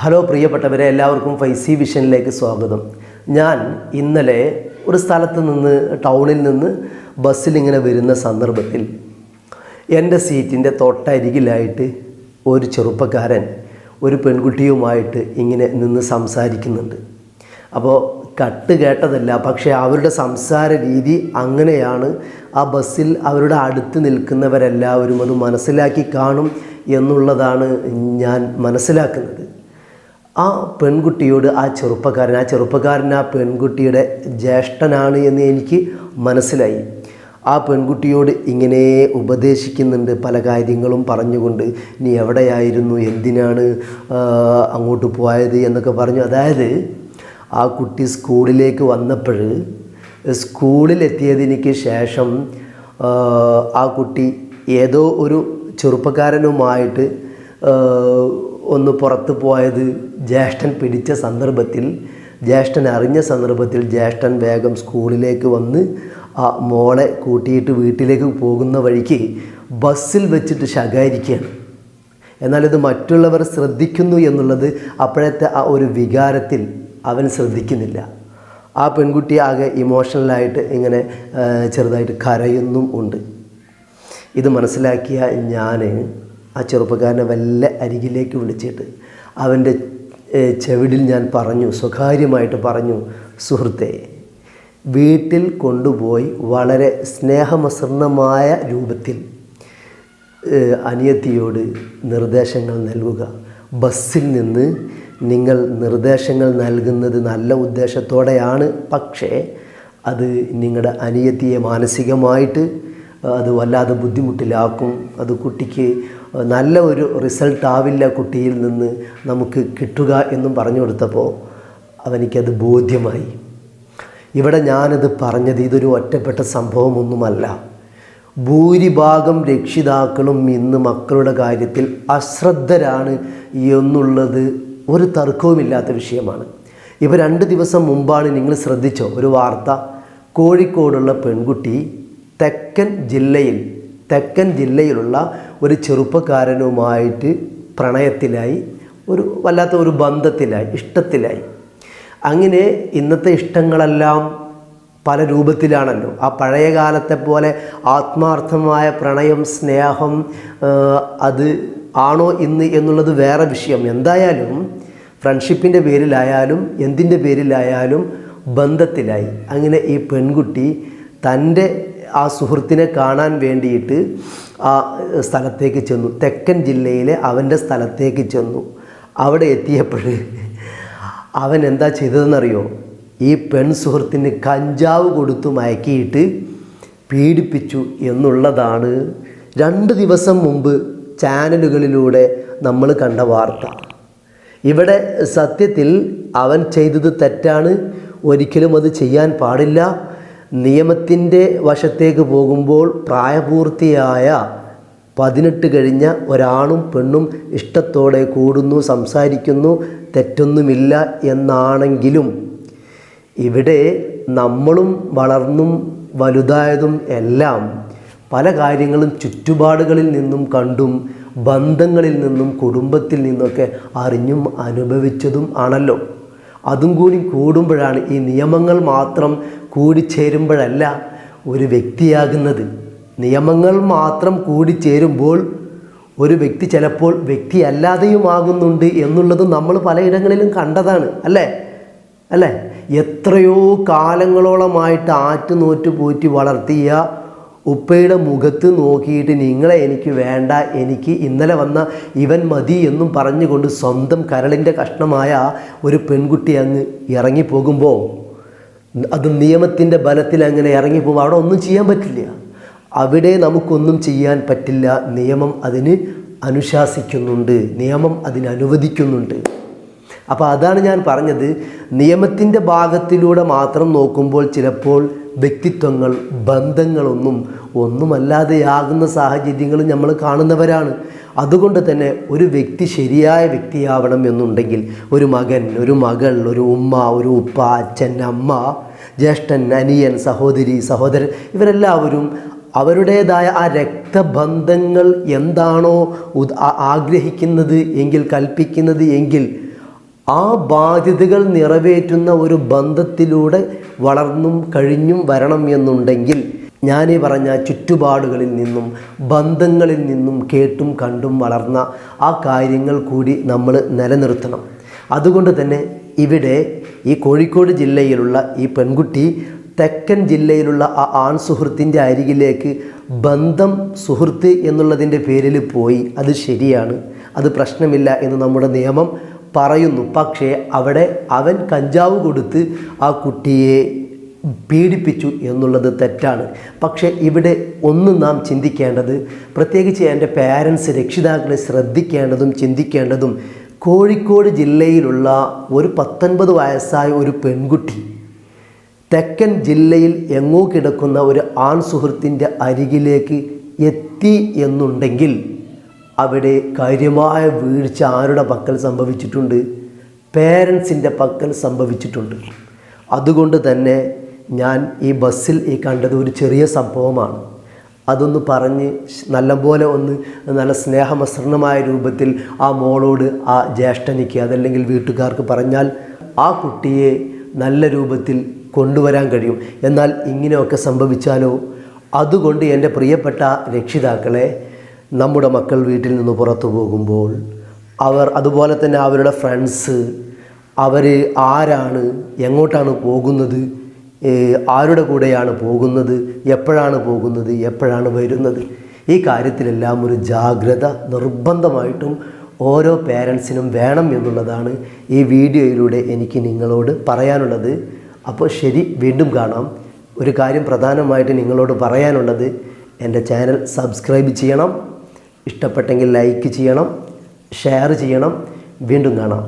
Hello പ്രിയപ്പെട്ടവരെ എല്ലാവർക്കും ഫൈസി വിഷനിലേക്ക് സ്വാഗതം. ഞാൻ ഇന്നലെ ഒരു സ്ഥലത്ത് നിന്ന് ടൗണിൽ നിന്ന് ബസ്സിൽ ഇങ്ങനെ വരുന്ന സന്ദർഭത്തിൽ എന്റെ സീറ്റിന്റെ തൊട്ടരികിലായിട്ട് ഒരു ചെറുപ്പക്കാരൻ ഒരു പെൺകുട്ടിയുമായിട്ട് ഇങ്ങനെ നിന്ന് സംസാരിക്കുന്നുണ്ട്. അപ്പോൾ കട്ട് കേട്ടതല്ല പക്ഷേ അവരുടെ സംസാര രീതി അങ്ങനെയാണ്. ആ ബസ്സിൽ അവരുടെ അടുത്ത് നിൽക്കുന്നവരെല്ലാവരും അത് മനസ്സിലാക്കി കാണും എന്നുള്ളതാണ് ഞാൻ മനസ്സിലാക്കുന്നത്. ആ പെൺകുട്ടിയോട് ആ ചെറുപ്പക്കാരൻ ആ ചെറുപ്പക്കാരൻ ആ പെൺകുട്ടിയുടെ ജ്യേഷ്ഠനാണ് എന്ന് എനിക്ക് മനസ്സിലായി. ആ പെൺകുട്ടിയോട് ഇങ്ങനെ ഉപദേശിക്കുന്നുണ്ട് പല കാര്യങ്ങളും പറഞ്ഞുകൊണ്ട്. നീ എവിടെയായിരുന്നു? എന്തിനാണ് അങ്ങോട്ട് പോയത്? എന്നൊക്കെ പറഞ്ഞു. അതായത് ആ കുട്ടി സ്കൂളിലേക്ക് വന്നപ്പോൾ സ്കൂളിലെത്തിയതിന് ശേഷം ആ, കുട്ടി ഏതോ ഒരു ചെറുപ്പക്കാരനുമായിട്ട് ഒന്ന് പുറത്ത് പോയത് ജ്യേഷ്ഠൻ പിടിച്ച സന്ദർഭത്തിൽ ജ്യേഷ്ഠൻ അറിഞ്ഞ സന്ദർഭത്തിൽ ജ്യേഷ്ഠൻ വേഗം സ്കൂളിലേക്ക് വന്ന് ആ മോളെ കൂട്ടിയിട്ട് വീട്ടിലേക്ക് പോകുന്ന വഴിക്ക് ബസ്സിൽ വെച്ചിട്ട് ശകാരിക്കുകയാണ്. എന്നാലിത് മറ്റുള്ളവർ ശ്രദ്ധിക്കുന്നു എന്നുള്ളത് അപ്പോഴത്തെ ആ ഒരു വികാരത്തിൽ അവൻ ശ്രദ്ധിക്കുന്നില്ല. ആ പെൺകുട്ടി ആകെ ഇമോഷണലായിട്ട് ഇങ്ങനെ ചെറുതായിട്ട് കരയുന്നും ഉണ്ട്. ഇത് മനസ്സിലാക്കിയ ഞാൻ ആ ചെറുപ്പക്കാരനെ വല്ല അരികിലേക്ക് വിളിച്ചിട്ട് അവന്റെ ചെവിടിൽ ഞാൻ പറഞ്ഞു സ്വകാര്യമായിട്ട് പറഞ്ഞു സുഹൃത്തെ വീട്ടിൽ കൊണ്ടുപോയി വളരെ സ്നേഹമസൃണമായ രൂപത്തിൽ അനിയത്തിയോട് നിർദ്ദേശങ്ങൾ നൽകുക. ബസ്സിൽ നിന്ന് നിങ്ങൾ നിർദ്ദേശങ്ങൾ നൽകുന്നത് നല്ല ഉദ്ദേശത്തോടെയാണ്. പക്ഷേ അത് നിങ്ങളുടെ അനിയത്തിയെ മാനസികമായിട്ട് അത് വല്ലാതെ ബുദ്ധിമുട്ടിലാക്കും. അത് കുട്ടിക്ക് നല്ല ഒരു റിസൾട്ട് ആവില്ല കുട്ടിയിൽ നിന്ന് നമുക്ക് കിട്ടുക എന്നും പറഞ്ഞു കൊടുത്തപ്പോൾ അവനിക്കത് ബോധ്യമായി. ഇവിടെ ഞാനത് പറഞ്ഞത് ഇതൊരു ഒറ്റപ്പെട്ട സംഭവമൊന്നുമല്ല. ഭൂരിഭാഗം രക്ഷിതാക്കളും ഇന്ന് മക്കളുടെ കാര്യത്തിൽ അശ്രദ്ധരാണ് എന്നുള്ളത് ഒരു തർക്കവുമില്ലാത്ത വിഷയമാണ്. ഇപ്പോൾ രണ്ട് ദിവസം മുമ്പാണ് നിങ്ങൾ ശ്രദ്ധിച്ചോ? ഒരു വാർത്ത. കോഴിക്കോടുള്ള പെൺകുട്ടി തെക്കൻ ജില്ലയിൽ തെക്കൻ ജില്ലയിലുള്ള ഒരു ചെറുപ്പക്കാരനുമായിട്ട് പ്രണയത്തിലായി ഒരു വല്ലാത്ത ഒരു ബന്ധത്തിലായി ഇഷ്ടത്തിലായി. അങ്ങനെ ഇന്നത്തെ ഇഷ്ടങ്ങളെല്ലാം പല രൂപത്തിലാണല്ലോ. ആ പഴയ കാലത്തെ പോലെ ആത്മാർത്ഥമായ പ്രണയം സ്നേഹം അത് ആണോ ഇന്ന് എന്നുള്ളത് വേറെ വിഷയം. എന്തായാലും ഫ്രണ്ട്ഷിപ്പിന്റെ പേരിലായാലും എന്തിന്റെ പേരിലായാലും ബന്ധത്തിലായി. അങ്ങനെ ഈ പെൺകുട്ടി തന്റെ ആ സുഹൃത്തിനെ കാണാൻ വേണ്ടിയിട്ട് ആ സ്ഥലത്തേക്ക് ചെന്നു. തെക്കൻ ജില്ലയിലെ അവന്റെ സ്ഥലത്തേക്ക് ചെന്നു. അവിടെ എത്തിയപ്പോൾ അവൻ എന്താ ചെയ്തതെന്നറിയോ? ഈ പെൺ സുഹൃത്തിന് കഞ്ചാവ് കൊടുത്തു മയക്കിയിട്ട് പീഡിപ്പിച്ചു എന്നുള്ളതാണ് രണ്ട് ദിവസം മുമ്പ് ചാനലുകളിലൂടെ നമ്മൾ കണ്ട വാർത്ത. ഇവിടെ സത്യത്തിൽ അവൻ ചെയ്തത് തെറ്റാണ്. ഒരിക്കലും അത് ചെയ്യാൻ പാടില്ല. നിയമത്തിന്റെ വശത്തേക്ക് പോകുമ്പോൾ പ്രായപൂർത്തിയായ പതിനെട്ട് കഴിഞ്ഞ ഒരാണും പെണ്ണും ഇഷ്ടത്തോടെ കൂടുന്നു സംസാരിക്കുന്നു തെറ്റൊന്നുമില്ല എന്നാണെങ്കിലും ഇവിടെ നമ്മളും വളർന്നും വലുതായതും എല്ലാം പല കാര്യങ്ങളും ചുറ്റുപാടുകളിൽ നിന്നും കണ്ടും ബന്ധങ്ങളിൽ നിന്നും കുടുംബത്തിൽ നിന്നൊക്കെ അറിഞ്ഞും അനുഭവിച്ചതും ആണല്ലോ. അതും കൂടി കൂടുമ്പോഴാണ് ഈ നിയമങ്ങൾ മാത്രം കൂടിച്ചേരുമ്പോഴല്ല ഒരു വ്യക്തിയാകുന്നത്. നിയമങ്ങൾ മാത്രം കൂടിച്ചേരുമ്പോൾ ഒരു വ്യക്തി ചിലപ്പോൾ വ്യക്തി അല്ലാതെയുമാകുന്നുണ്ട് എന്നുള്ളത് നമ്മൾ പലയിടങ്ങളിലും കണ്ടതാണ്. അല്ലേ? അല്ലേ? എത്രയോ കാലങ്ങളോളമായിട്ട് ആറ്റുനോറ്റ് പോറ്റി വളർത്തിയ ഉപ്പയുടെ മുഖത്ത് നോക്കിയിട്ട് നിങ്ങളെ എനിക്ക് വേണ്ട എനിക്ക് ഇന്നലെ വന്ന ഇവൻ മതി എന്നും പറഞ്ഞുകൊണ്ട് സ്വന്തം കരളിന്റെ കഷ്ണമായ ഒരു പെൺകുട്ടി അങ്ങ് ഇറങ്ങിപ്പോകുമ്പോൾ അത് നിയമത്തിന്റെ ബലത്തിൽ അങ്ങനെ ഇറങ്ങിപ്പോകും അവിടെ ഒന്നും ചെയ്യാൻ പറ്റില്ല. അവിടെ നമുക്കൊന്നും ചെയ്യാൻ പറ്റില്ല. നിയമം അതിന് അനുശാസിക്കുന്നുണ്ട്. നിയമം അതിന് അനുവദിക്കുന്നുണ്ട്. അപ്പോൾ അതാണ് ഞാൻ പറഞ്ഞത്. നിയമത്തിന്റെ ഭാഗത്തിലൂടെ മാത്രം നോക്കുമ്പോൾ ചിലപ്പോൾ വ്യക്തിത്വങ്ങൾ ബന്ധങ്ങളൊന്നും ഒന്നുമല്ലാതെയാകുന്ന സാഹചര്യങ്ങൾ നമ്മൾ കാണുന്നവരാണ്. അതുകൊണ്ട് തന്നെ ഒരു വ്യക്തി ശരിയായ വ്യക്തിയാവണം എന്നുണ്ടെങ്കിൽ ഒരു മകൻ ഒരു മകൾ ഒരു ഉമ്മ ഒരു ഉപ്പ അച്ഛൻ അമ്മ ജ്യേഷ്ഠൻ അനിയൻ സഹോദരി സഹോദരൻ ഇവരെല്ലാവരും അവരുടേതായ ആ രക്തബന്ധങ്ങൾ എന്താണോ ആഗ്രഹിക്കുന്നത് എങ്കിൽ കൽപ്പിക്കുന്നത് എങ്കിൽ ആ ബാധ്യതകൾ നിറവേറ്റുന്ന ഒരു ബന്ധത്തിലൂടെ വളർന്നും കഴിഞ്ഞും വരണം എന്നുണ്ടെങ്കിൽ ഞാനീ പറഞ്ഞ ചുറ്റുപാടുകളിൽ നിന്നും ബന്ധങ്ങളിൽ നിന്നും കേട്ടും കണ്ടും വളർന്ന ആ കാര്യങ്ങൾ കൂടി നമ്മൾ നിലനിർത്തണം. അതുകൊണ്ട് തന്നെ ഇവിടെ ഈ കോഴിക്കോട് ജില്ലയിലുള്ള ഈ പെൺകുട്ടി തെക്കൻ ജില്ലയിലുള്ള ആ ആൺ സുഹൃത്തിന്റെ അരികിലേക്ക് ബന്ധം സുഹൃത്ത് എന്നുള്ളതിന്റെ പേരിൽ പോയി. അത് ശരിയാണ്. അത് പ്രശ്നമില്ല എന്ന് നമ്മുടെ നിയമം പറയുന്നു പക്ഷേ അവിടെ അവൻ കഞ്ചാവ് കൊടുത്ത് ആ കുട്ടിയെ പീഡിപ്പിച്ചു എന്നുള്ളത് തെറ്റാണ്. പക്ഷേ ഇവിടെ ഒന്ന് നാം ചിന്തിക്കേണ്ടത് പ്രത്യേകിച്ച് എന്റെ പാരൻസ് രക്ഷിതാക്കളെ ശ്രദ്ധിക്കേണ്ടതും ചിന്തിക്കേണ്ടതും കോഴിക്കോട് ജില്ലയിലുള്ള ഒരു പത്തൊൻപത് വയസ്സായ ഒരു പെൺകുട്ടി തെക്കൻ ജില്ലയിൽ എങ്ങോ കിടക്കുന്ന ഒരു ആൺ സുഹൃത്തിന്റെ അരികിലേക്ക് എത്തി എന്നുണ്ടെങ്കിൽ അവിടെ കാര്യമായ വീഴ്ച ആരുടെ പക്കൽ സംഭവിച്ചിട്ടുണ്ട്? പേരൻസിന്റെ പക്കൽ സംഭവിച്ചിട്ടുണ്ട്. അതുകൊണ്ട് തന്നെ ഞാൻ ഈ ബസ്സിൽ ഈ കണ്ടത് ഒരു ചെറിയ സംഭവമാണ്. അതൊന്ന് പറഞ്ഞ് നല്ലപോലെ ഒന്ന് നല്ല സ്നേഹമസൃണമായ രൂപത്തിൽ ആ മോളോട് ആ ജ്യേഷ്ഠനിക്ക് അതല്ലെങ്കിൽ വീട്ടുകാർക്ക് പറഞ്ഞാൽ ആ കുട്ടിയെ നല്ല രൂപത്തിൽ കൊണ്ടുവരാൻ കഴിയും. എന്നാൽ ഇങ്ങനെയൊക്കെ സംഭവിച്ചാലോ? അതുകൊണ്ട് എന്റെ പ്രിയപ്പെട്ട രക്ഷിതാക്കളെ നമ്മുടെ മക്കൾ വീട്ടിൽ നിന്ന് പുറത്തു പോകുമ്പോൾ അവർ അതുപോലെ തന്നെ അവരുടെ ഫ്രണ്ട്സ് അവർ ആരാണ് എങ്ങോട്ടാണ് പോകുന്നത് ആരുടെ കൂടെയാണ് പോകുന്നത് എപ്പോഴാണ് പോകുന്നത് എപ്പോഴാണ് വരുന്നത്? ഈ കാര്യത്തിലെല്ലാം ഒരു ജാഗ്രത നിർബന്ധമായിട്ടും ഓരോ പേരൻസിനും വേണം എന്നുള്ളതാണ് ഈ വീഡിയോയിലൂടെ എനിക്ക് നിങ്ങളോട് പറയാനുള്ളത്. അപ്പോൾ ശരി വീണ്ടും കാണാം. ഒരു കാര്യം പ്രധാനമായിട്ട് നിങ്ങളോട് പറയാനുള്ളത് എന്റെ ചാനൽ സബ്സ്ക്രൈബ് ചെയ്യണം. ഇഷ്ടപ്പെട്ടെങ്കിൽ ലൈക്ക് ചെയ്യണം ഷെയർ ചെയ്യണം വീണ്ടും കാണാം.